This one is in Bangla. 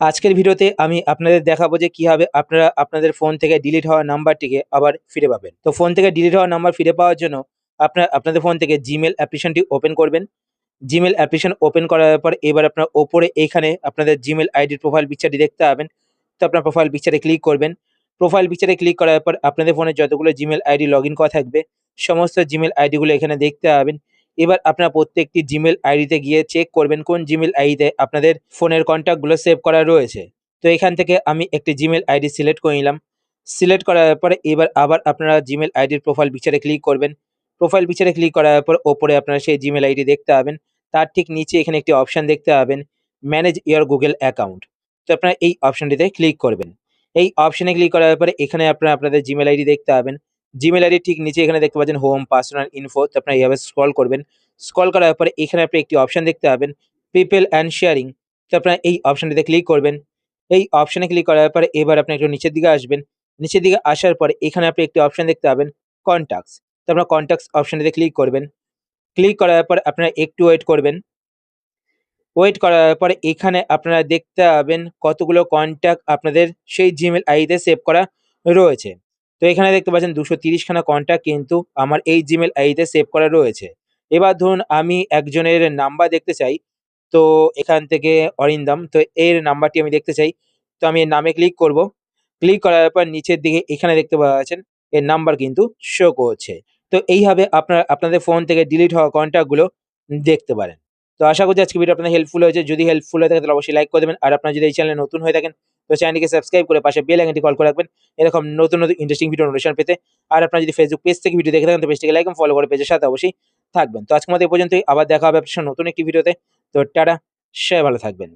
আজকের ভিডিওতে আমি আপনাদের দেখাবো যে কীভাবে আপনারা আপনাদের ফোন থেকে ডিলিট হওয়া নাম্বারটিকে আবার ফিরে পাবেন। তো ফোন থেকে ডিলিট হওয়া নাম্বার ফিরে পাওয়ার জন্য আপনার আপনাদের ফোন থেকে জিমেল অ্যাপ্লিকেশনটি ওপেন করবেন। জিমেল অ্যাপ্লিকেশন ওপেন করার পর এবার আপনার ওপরে এখানে আপনাদের জিমেল আইডির প্রোফাইল পিকচারটি দেখতে পাবেন। তো আপনার প্রোফাইল পিকচারে ক্লিক করবেন। প্রোফাইল পিকচারে ক্লিক করার পর আপনাদের ফোনে যতগুলো জিমেল আইডি লগ করা থাকবে, সমস্ত জিমেল আইডিগুলো এখানে দেখতে পাবেন। এবার আপনারা প্রত্যেকটি জিমেল আইডিতে গিয়ে চেক করবেন কোন জিমেল আইডিতে আপনাদের ফোনের কন্ট্যাক্টগুলো সেভ করা রয়েছে। তো এখান থেকে আমি একটি জিমেল আইডি সিলেক্ট করে নিলাম। সিলেক্ট করার পরে এবার আবার আপনারা জিমেল আইডির প্রোফাইল পিকচারে ক্লিক করবেন। প্রোফাইল পিকচারে ক্লিক করার পর ওপরে আপনারা সেই জিমেল আইডি দেখতে পাবেন। তার ঠিক নিচে এখানে একটি অপশন দেখতে পাবেন ম্যানেজ ইয়ার গুগল অ্যাকাউন্ট তো আপনারা এই অপশনটিতে ক্লিক করবেন। এই অপশনে ক্লিক করার পরে এখানে আপনারা আপনাদের জিমেল আইডি দেখতে পাবেন। জিমেল আইডি ঠিক নিচে এখানে দেখতে পাচ্ছেন হোম পার্সোনাল ইনফো তো আপনারা এইভাবে স্ক্রল করবেন। স্ক্রল করার পরে এখানে আপনি একটি অপশন দেখতে পাবেন পিপল অ্যান্ড শেয়ারিং তো আপনারা এই অপশনটিতে ক্লিক করবেন। এই অপশনে ক্লিক করার পরে এবার আপনি একটু নিচের দিকে আসবেন। নিচের দিকে আসার পরে এখানে আপনি একটি অপশন দেখতে পাবেন কন্ট্যাক্টস তো আপনারা কন্ট্যাক্টস অপশনটিতে ক্লিক করবেন। ক্লিক করার পর আপনারা একটু ওয়েট করবেন। ওয়েট করার পরে এখানে আপনারা দেখতে পাবেন কতগুলো কন্ট্যাক্ট আপনাদের সেই জিমেল আইডিতে সেভ করা রয়েছে। তো এখানে দেখতে পাচ্ছেন দুশো তিরিশখানা কন্ট্যাক্ট কিন্তু আমার এই জিমেল আইডিতে সেভ করা রয়েছে। এবার ধরুন আমি একজনের নাম্বার দেখতে চাই, তো এখান থেকে অরিন্দম, তো এর নাম্বারটি আমি দেখতে চাই। তো আমি এর নামে ক্লিক করব। ক্লিক করার পর নিচের দিকে এখানে দেখতে পাচ্ছেন এর নাম্বার কিন্তু শো করছে। তো এইভাবে আপনার, আপনাদের ফোন থেকে ডিলিট হওয়া কন্ট্যাক্টগুলো দেখতে পারেন। তো আশা করছি আজকে ভিডিও আপনাদের হেল্পফুল হয়েছে। যদি হেল্পফুল হয়ে থাকে, তাহলে অবশ্যই লাইক করে দেবেন। আর আপনার যদি এই চ্যানেলে নতুন হয়ে থাকেন, তো চ্যানেলটিকে সাবস্ক্রাইব করে পাশে বেল আইকনটি কল করে রাখবেন। এরকম নতুন নতুন ইন্টারেস্টিং ভিডিও নোটিফিকেশন পেতে। আর আপনার যদি ফেসবুক পেজ থেকে ভিডিও দেখে থাকেন, তো পেজটিকে লাইক ফলো করে পেজের সাথে অবশ্যই থাকবেন। তো আজকে মতো এই পর্যন্তই। আবার দেখা হবে আপনার নতুন একটি ভিডিওতে তো। টাটা সে ভালো থাকবেন।